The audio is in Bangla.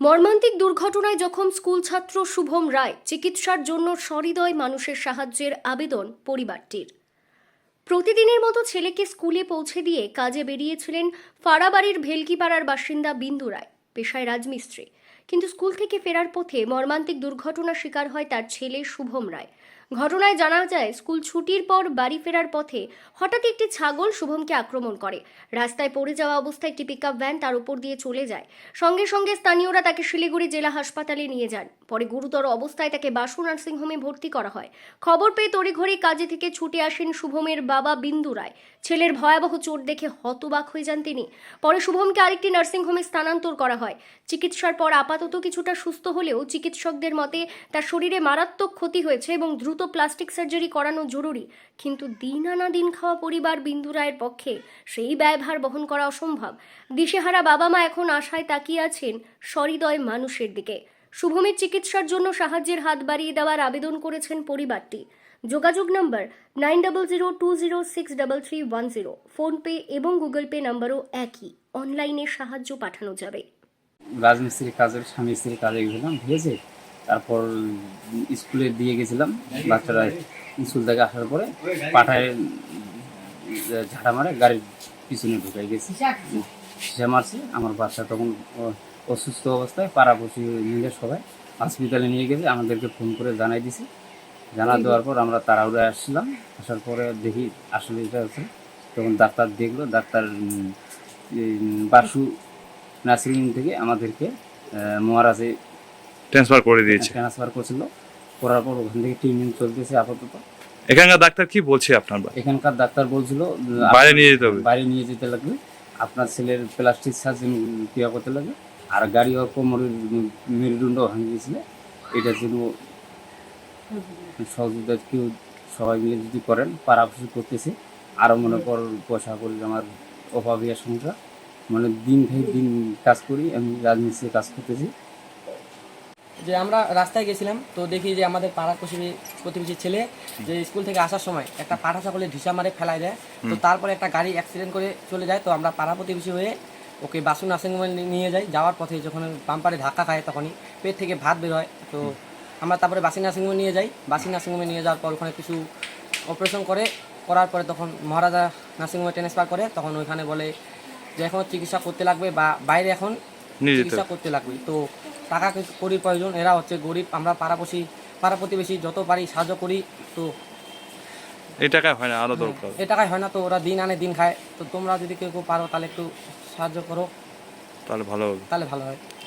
মর্মান্তিক দুর্ঘটনায় যখন স্কুল ছাত্র শুভম রায় চিকিৎসার জন্য সহৃদয় মানুষের সাহায্যের আবেদন পরিবারটির। প্রতিদিনের মতো ছেলেকে স্কুলে পৌঁছে দিয়ে কাজে বেরিয়েছিলেন ফাড়াবাড়ির ভেলকিপাড়ার বাসিন্দা বিন্দু রায়, পেশায় রাজমিস্ত্রি। কিন্তু স্কুল থেকে ফেরার পথে মর্মান্তিক দুর্ঘটনার শিকার হয় তার ছেলে শুভম রায়। ঘটনায় জানা যায়, স্কুল ছুটির পর বাড়ি ফেরার পথে হঠাৎ একটি ছাগল শুভমকে আক্রমণ করে। রাস্তায় পড়ে যাওয়া অবস্থায় একটি পিকআপ ভ্যান তার উপর দিয়ে চলে যায়। সঙ্গে সঙ্গে স্থানীয়রা তাকে শিলিগুড়ি জেলা হাসপাতালে নিয়ে যান। পরে গুরুতর অবস্থায় তাকে বাসু নার্সিংহোমে ভর্তি করা হয়। খবর পেয়ে তড়িঘড়ি কাজে থেকে ছুটে আসেন শুভমের বাবা বিন্দু রায়। ছেলের ভয়াবহ চোট দেখে হতবাক হয়ে যান তিনি। পরে শুভমকে আরেকটি নার্সিংহোমে স্থানান্তর করা হয়। চিকিৎসার পর আপাতত কিছুটা সুস্থ হলেও চিকিৎসকদের মতে তার শরীরে মারাত্মক ক্ষতি হয়েছে এবং দ্রুত প্লাস্টিক সার্জারি করানো জরুরি, কিন্তু দিন আনা দিন খাওয়া পরিবার বিন্দু রায়ের পক্ষে সেই ব্যয়ভার বহন করা অসম্ভব। দিশেহারা বাবা মা এখন আশায় তাকিয়ে আছেন সহৃদয় মানুষের দিকে। শুভমের চিকিৎসার জন্য সাহায্যের হাত বাড়িয়ে দেওয়ার আবেদন করেছেন পরিবারটি। যোগাযোগ number nine double zero two zero six double three one zero, PhonePe এবং গুগল পে নম্বরও একই। অনলাইনে সাহায্য পাঠানো যাবে। রাজমিস্ত্রির কাজের স্বামী স্ত্রীর কাজে গেছিলাম ঠিক আছে তারপর স্কুলে দিয়ে গেছিলাম। বাচ্চারা স্কুল থেকে আসার পরে পাঠায় ঝাড়া মারে, গাড়ির পিছনে ঢুকে গেছি। সে মারছে, আমার বাচ্চা তখন অসুস্থ অবস্থায় পাড়াপড়শি মিলে সবাই। হসপিটালে নিয়ে গেছে আমাদেরকে ফোন করে জানাই দিছি। জানা দেওয়ার পর আমরা তাড়াহুড়ে আসছিলাম। আসার পরে দেখি আসলে এটা হচ্ছে, তখন ডাক্তার দেখল, ডাক্তার বাসু নার্সিং থেকে আমাদেরকে মহারাজে ট্রান্সফার করে দিয়েছে। ট্রান্সফার করছিল। করার পর ওখান থেকে ট্রিটমেন্ট চলতেছে আপাতত। এখানকার ডাক্তার কি বলছে আপনার এখানকার ডাক্তার বলছিল বাইরে নিয়ে যেতে হবে। বাইরে নিয়ে যেতে লাগবে। আপনার ছেলের প্লাস্টিক সার্জন ক্রিয়া করতে লাগবে। আর গাড়ি ও কোমরের মেরুদণ্ড ভাঙে গেছিল এটা জন্য সহযোগিতা কেউ সবাই মিলে যদি করেন পাড়াপড়ি করতেছে। আরও মনে কর পয়সা করি আমার অভাবিয়া সংসার। মানে দিন থেকে দিন কাজ করি আমি রাজমিস্ত্রি কাজ করতেছি। যে আমরা রাস্তায় গেছিলাম তো দেখি যে আমাদের পাড়া প্রতিবেশী প্রতিবেশী ছেলে যে স্কুল থেকে আসার সময় একটা পাঠা ছাগলে ঢিসা মারে ফেলায় দেয়। তো তারপরে একটা গাড়ি অ্যাক্সিডেন্ট করে চলে যায় তো আমরা পাড়া প্রতিবেশী হয়ে ওকে বাসু নার্সিংহোমে নিয়ে যাই। যাওয়ার পথে যখন বাম্পারে ধাক্কা খায় তখনই পেট থেকে ভাত বের হয় তো আমরা তারপরে বাসি নার্সিংহোমে নিয়ে যাই। বাসি নার্সিংহোমে নিয়ে যাওয়ার পর ওখানে কিছু অপারেশন করে করার পরে তখন মহারাজা নার্সিংহোমে ট্রান্সফার করে তখন ওইখানে বলে যে এখন চিকিৎসা করতে লাগবে বা বাইরে এখন চিকিৎসা করতে লাগবে। তো টাকা করির প্রয়োজন। এরা হচ্ছে গরিব আমরা পাড়াপশি পাড়া প্রতিবেশী যত পারি সাহায্য করি তো এই টাকায় হয় না আরও দরকার। এই টাকায় হয় না তো ওরা দিন আনে দিন খায়। তো তোমরা যদি কেউ কেউ পারো তাহলে একটু সাহায্য করো। তাহলে ভালো হবে। তাহলে ভালো হয়।